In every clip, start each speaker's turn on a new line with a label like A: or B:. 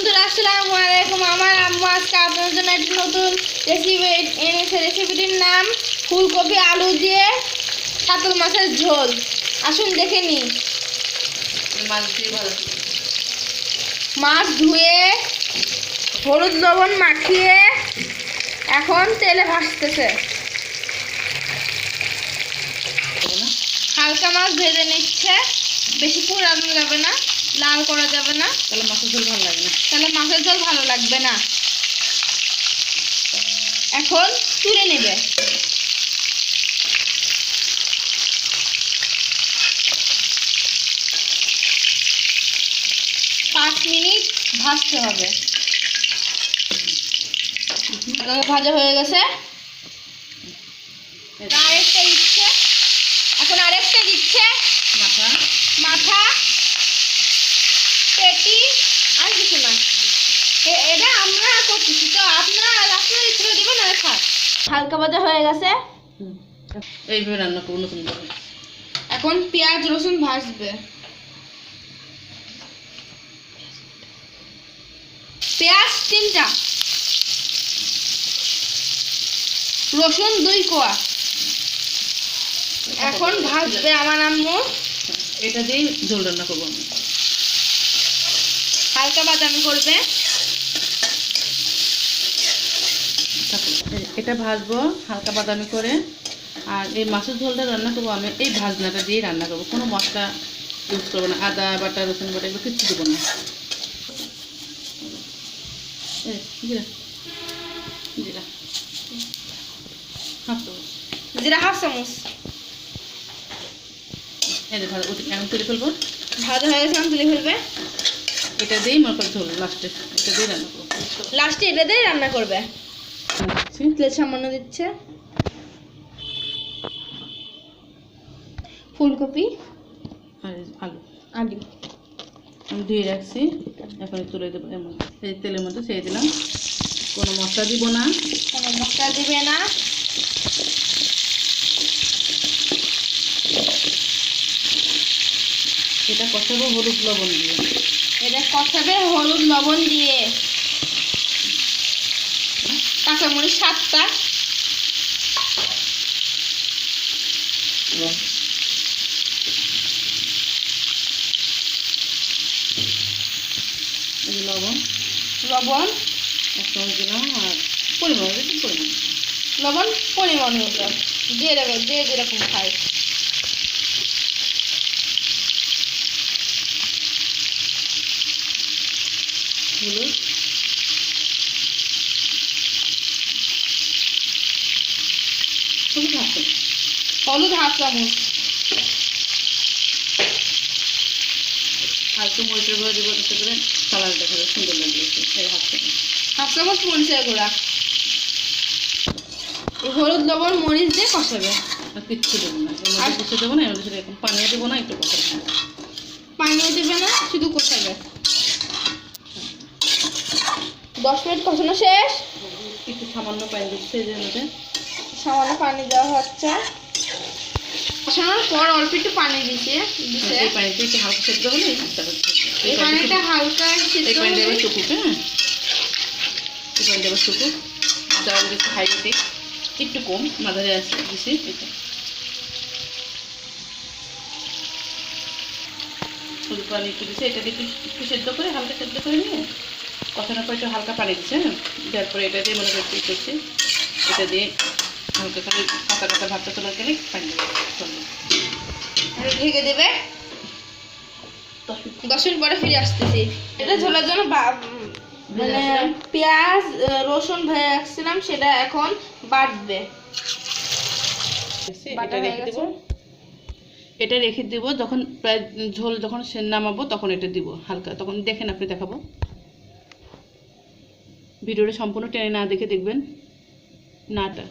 A: বন্ধুরা আসসালামু আলাইকুম। আমার আম্মু আজকে আপনাদের জন্য একটি নতুন রেসিপি এনেছে। রেসিপিটির নাম ফুলকপি আলু দিয়ে কাতল মাছের ঝোল। আসুন দেখে নিই
B: মাছ
A: ধুয়ে হলুদ লবণ মাখিয়ে এখন তেলে ভাসতেছে হালকা মাছ ভেজে নিচ্ছে। বেশি পোড়ানো যাবে না। লাল করা যাবে না।
B: তাহলে মাছের ঝোল ভালো লাগে না।
A: তাহলে মাছের ঝোল ভালো লাগবে না। এখন তুলে নেবে। পাঁচ মিনিট ভাজতে হবে। ভাজা হয়ে গেছে। আরেকটা দিচ্ছে। এখন আরেকটা দিচ্ছে।
B: মাথা।
A: মাথা। পেটি? আর কিছু না। এটা আমরা করতেছি তো আপনারা দেবেন আর খান। হালকা ভাজা হয়ে গেছে।
B: এইভাবে রান্না করব নতুন করে।
A: এখন পেঁয়াজ রসুন ভাজবে। পেঁয়াজ তিনটা। রসুন দুই কোয়া। এখন ভাজবে আমার আম্মু।
B: এটা দিয়ে ঝোল রান্না করব আমি।
A: হালকা বাদামি করবে।
B: এটা ভাজবো হালকা বাদামি করে। আর এই মাছের ঝোলটা রান্না করব আমি। এই ভাজনাটা দিয়ে রান্না করব। কোনো মশলা ইউজ করব না। আদা বাটা রসুন বাটা এগুলো কিচ্ছু দেবো না। জিরা। হাফ চামচ।
A: জিরা হাফ চামচ।
B: এই ওটি আমি তুলে ফেলব?
A: ভাজা হয়ে গেছে এখন তুলে ফেলবে।
B: এটা দিয়েই মনে করো ঝোল লাস্টে এটা দিয়ে রান্না করব।
A: লাস্টে এটা দিয়ে রান্না করবে?
B: দিচ্ছি।
A: তেল সামান্য দিচ্ছে। ফুলকপি
B: আর আলু।
A: আলু।
B: আমি ধুয়ে রাখছি। এখন তুলে দেবো এমন এই তেলের মধ্যে ছেড়ে দিলাম। কোনো মশলা দিব না।
A: কোনো মশলা দিবে না।
B: এটা কষাবো হলুদ লবণ দিয়ে।
A: এটা কষাবে হলুদ লবণ দিয়ে। কাঁচামরিচ সাতটা।
B: লবণ।
A: লবণ।
B: দিলাম আর পরিমাণ পরিমাণ।
A: লবণ পরিমাণ মতো। যে যেরকম খায়।
B: হলুদ হলুদ হাফ চামচ।
A: হলুদ হাফ চামচ।
B: আর একটু মরিচের গুঁড়ো দিব তাতে করে কালার দেখা যাবে সুন্দর লাগবে হাফ চামচ।
A: হাফ চামচ মরিচের গুঁড়া। হলুদ লবণ মরিচ দিয়ে কষাবে।
B: আর কিচ্ছু দেবো না মধ্যে কিছু দেবো না এর মধ্যে এখন পানিও দেবো না একটু কষাবো।
A: পানিও দেবে না শুধু কষাবে। দশ মিনিট কষানো শেষ।
B: একটু সামান্য পানি দিচ্ছে এর মধ্যে
A: সামান্য পানি দেওয়া হচ্ছে। কষানোর পর অল্প একটু পানি
B: এই পানিতে একটু হালকা সেদ্ধ হলে এই
A: পানিটা হালকা সিদ্ধ
B: এই পানিটা
A: হলে
B: এবার শুকুক হ্যাঁ? এই পানিটা এবার শুকুক। দেওয়া দিচ্ছে হাইতে একটু কম মাঝারি আছে দিছি এটা হলুদ পানি একটু দিছে এটা একটু সেদ্ধ করে হালকা সেদ্ধ করে নিয়ে কষানোর পর একটু হালকা পানি দিচ্ছে হ্যাঁ? দেওয়ার পরে এটা দিয়ে মনে করছি করছি এটা দিয়ে হালকা করে কাঁচা কাঁচা ভাতটা তোলা গেলে পানি দেবে।
A: ঢেকে দেবে?
B: দশ মিনিট।
A: পরে ফিরে আসতেছি। এটা ঝোলার জন্য মানে পেঁয়াজ রসুন ভেজে রাখছিলাম সেটা এখন বাটবে। বাটা
B: এটা রেখে দেবো। এটা রেখে দেবো যখন প্রায় ঝোল যখন নামাবো তখন এটা দিব হালকা। তখন দেখেন আপনি দেখাবো। ভিডিওটা সম্পূর্ণ টেনে না দেখে দেখবেন। নাটা।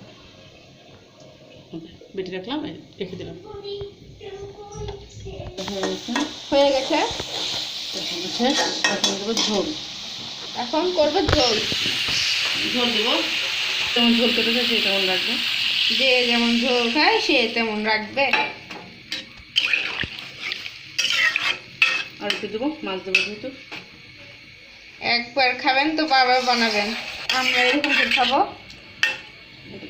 B: বেটে রাখলাম রেখে দিলাম। হয়ে গেছে। এখন দেবো
A: এখন করবে ঝোল।
B: ঝোল দেবো। যেমন ঝোল কেটেছে সে তেমন রাখব।
A: যে যেমন ঝোল খায় সে তেমন রাখবে।
B: আর একটু দেবো, মাছ দেবো যেহেতু।
A: একবার খাবেন তো বারবার বানাবেন। আমরা এরকম করে খাব।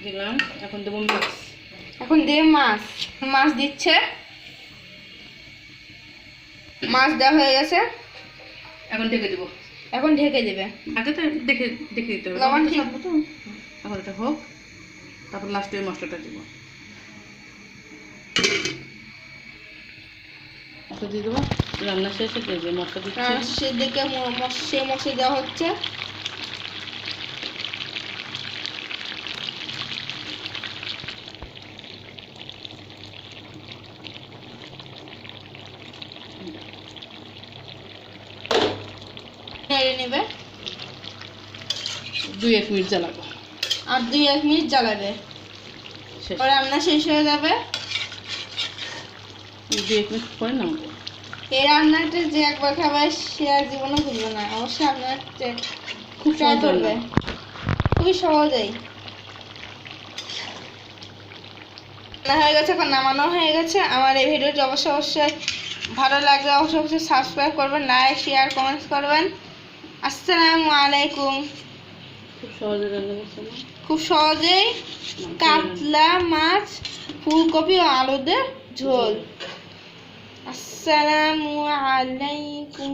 B: দিলাম এখন দেবো মাছ।
A: এখন দিয়ে মাছ। মাছ দিচ্ছে। মাছ দেওয়া হয়ে গেছে।
B: এখন ঢেকে দেবো।
A: এখন ঢেকে দেবে।
B: আগে তো দেখে দেখে দিতে হবে।
A: লবণ ঠিক-
B: তো এখন এটা হোক। তারপর লাস্টে মশলাটা দিব। মশলা দিয়ে দেবো। রান্না শেষে দিয়ে যে মশলা দিচ্ছি।
A: আর সেদিকে সেই মশলা দেওয়া হচ্ছে। নেড়ে নেবে।
B: দুই এক মিনিট জ্বালাবো।
A: আর দুই এক মিনিট জ্বালাবে। পরে রান্না শেষ হয়ে যাবে। এই রান্নাটা যে একবার সে আর জীবনে ভুলবে না। অবশ্যই আপনার
B: খুব
A: ট্রাই করবে। খুবই সহজেই। রান্না হয়ে গেছে এখন নামানো হয়ে গেছে। আমার এই ভিডিওটি অবশ্যই অবশ্যই ভালো লাগলে অবশ্যই অবশ্যই সাবস্ক্রাইব করবেন লাইক শেয়ার কমেন্টস করবেন। আসসালামু আলাইকুম। খুব সহজেই কাতলা মাছ ফুলকপি ও আলুতে ঝোল। আসসালামু আলাইকুম